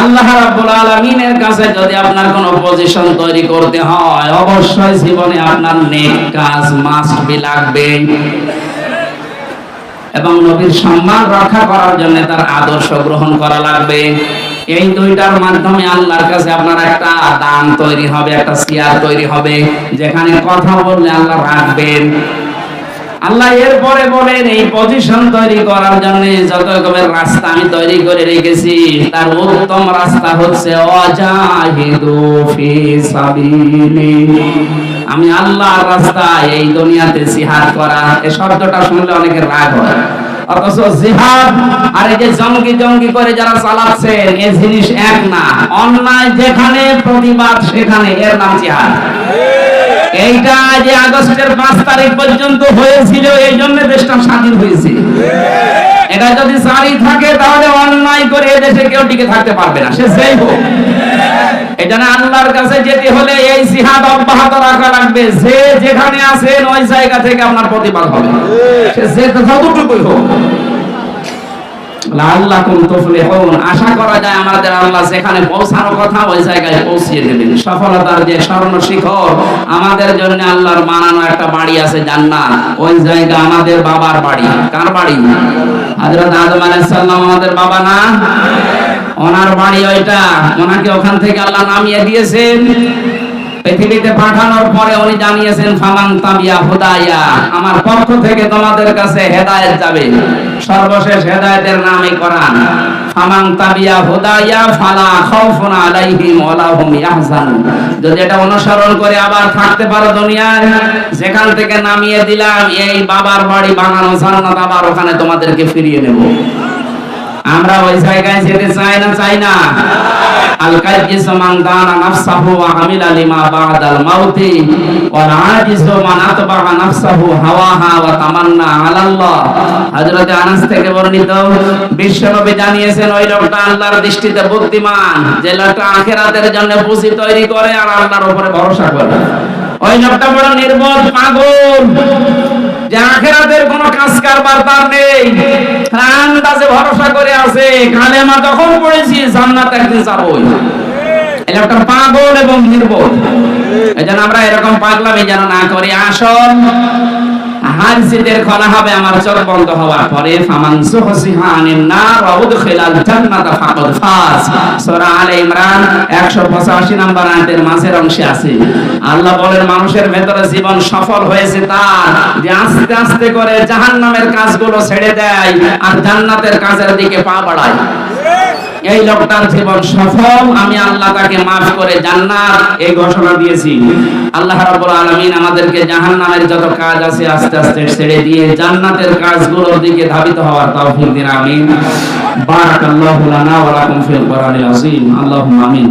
আল্লাহ রাব্বুল আলামিনের কাছে যদি আপনার কোনো পজিশন তৈরি করতে হয়, অবশ্যই জীবনে আপনার নেক কাজ মাস্ট বি লাগবে। এবং নবীর সম্মান রক্ষা করার জন্য তার আদর্শ গ্রহণ করা লাগবে। এই দুইটার মাধ্যমে আল্লাহর কাছে আপনার একটা দান তৈরি হবে, একটা চেয়ার তৈরি হবে, যেখানে কথা বললে আল্লাহ রাখবেন। আল্লাহ এরপরে বলেন, এই পজিশন তৈরি করার জন্য যত রকমের রাস্তা আমি তৈরি করে রেখেছি, তার উত্তম রাস্তা হচ্ছে অজাহিদু ফি সাবিলি। আমি আল্লাহর রাস্তা এই দুনিয়াতে জিহাদ করা এই শব্দটা শুনলে অনেকের রাগ হয়। অথচ জিহাদ, আর এই যে জঙ্গি জঙ্গি করে যারা চালাচ্ছেন এই জিনিস এক না। অন্যায় যেখানে, প্রতিবাদ সেখানে, এর নাম জিহাদ। এইটা যে আগস্টের পাঁচ তারিখ পর্যন্ত হয়েছিল, এই জন্য দেশটা স্বাধীন হয়েছে। এটা যদি জারি থাকে, তাহলে অন্যায় করে এদেশে কেউ টিকে থাকতে পারবে না। সে যেই হোক। এটা না আল্লাহর কাছে যেতে হলে এই জিহাদ অব্যাহত রাখা লাগবে। যে যেখানে আছেন, ওই জায়গা থেকে আপনার প্রতিবাদ হবে। সে যতটুকুই হোক। আশা করা যায় আমাদের আল্লাহ যেখানে পৌঁছানোর কথা ওই জায়গায় পৌঁছিয়ে দেবেন। সফলতার যে স্বর্ণ শিখর, আমাদের জন্য আল্লাহর বানানো একটা বাড়ি আছে জান্নাত। ওই জায়গা আমাদের বাবার বাড়ি। কার বাড়ি? আদম আমাদের বাবা না? ওনার বাড়ি ওইটা। ওনাকে ওখান থেকে আল্লাহ নামিয়ে দিয়েছেন। পৃথিবীতে পাঠানোর পরে উনি জানিয়েছেন, ফামান তাবিয়া হুদাইয়া আমার পক্ষ থেকে তোমাদের কাছে হেদায়েত যাবে। সর্বশেষ হেদায়েতের নামই কোরআন। ফামান তাবিয়া হুদাইয়া ফালা খাউফুন আলাইহিম ওয়ালা হুম ইয়াহজানুন। যদি এটা অনুসরণ করে আবার থাকতে পারো দুনিয়ায়, যেখান থেকে নামিয়ে দিলাম, এই বাবার বাড়ি বানানো জান্নাত আবার ওখানে তোমাদেরকে ফিরিয়ে নেব। আমরা ওই জায়গায় যেতে চাই না চাই না। নাফসাহু ওয়া আমিলা লিমা বাদাল মাউতি ওয়াল আজিজ মান আতবা'a নাফসাহু হাওয়াহা ওয়া তামান্না হযরত আনাস থেকে বর্ণিত, বিশ্বনবী জানিয়েছেন, ওই লোকটা আল্লাহর দৃষ্টিতে বুদ্ধিমান, যে লোকটা আখিরাতের জন্য পুঁজি তৈরি করে আর আল্লাহর উপরে ভরসা করে। ওই লোকটা বড় নির্বোধ, পাগল, যে কারবার তার নেই। আন্দাজে ভরসা করে আছে। কালেমা তখন পড়েছি, জান্নাত একদিন যাবই। একটা লোকটা পাগল এবং নির্বোধ। এই আমরা এরকম পাগলামি যেন না করি। আসল হারজিদের খোলা হবে, আমার বন্ধ হওয়ার পরে, ফামান জান্নাতা সূরা আলে ইমরান 185 নম্বর আয়াতের মাঝের অংশে আছে। আল্লাহ বলেন, মানুষের ভেতরে জীবন সফল হয়েছে তার। যে আস্তে আস্তে করে জাহান্নামের কাজগুলো ছেড়ে দেয়, আর জান্নাতের কাজের দিকে পা বাড়ায়। এই লোকটার জীবন সফল, আমি আল্লাহ তাকে মাফ করে জান্নাত এই ঘোষণা দিয়েছি। আল্লাহ রাব্বুল আলামিন আমাদেরকে জাহান্নামের যত কাজ আছে আস্তে আস্তে ছেড়ে দিয়ে জান্নাতের কাজগুলোর দিকে ধাবিত হওয়ার তৌফিক দিন, আমিন। বারাকাল্লাহু লানা ওয়া লাকুম ফিল কোরআনিল আযীম। আল্লাহুম্মা আমিন।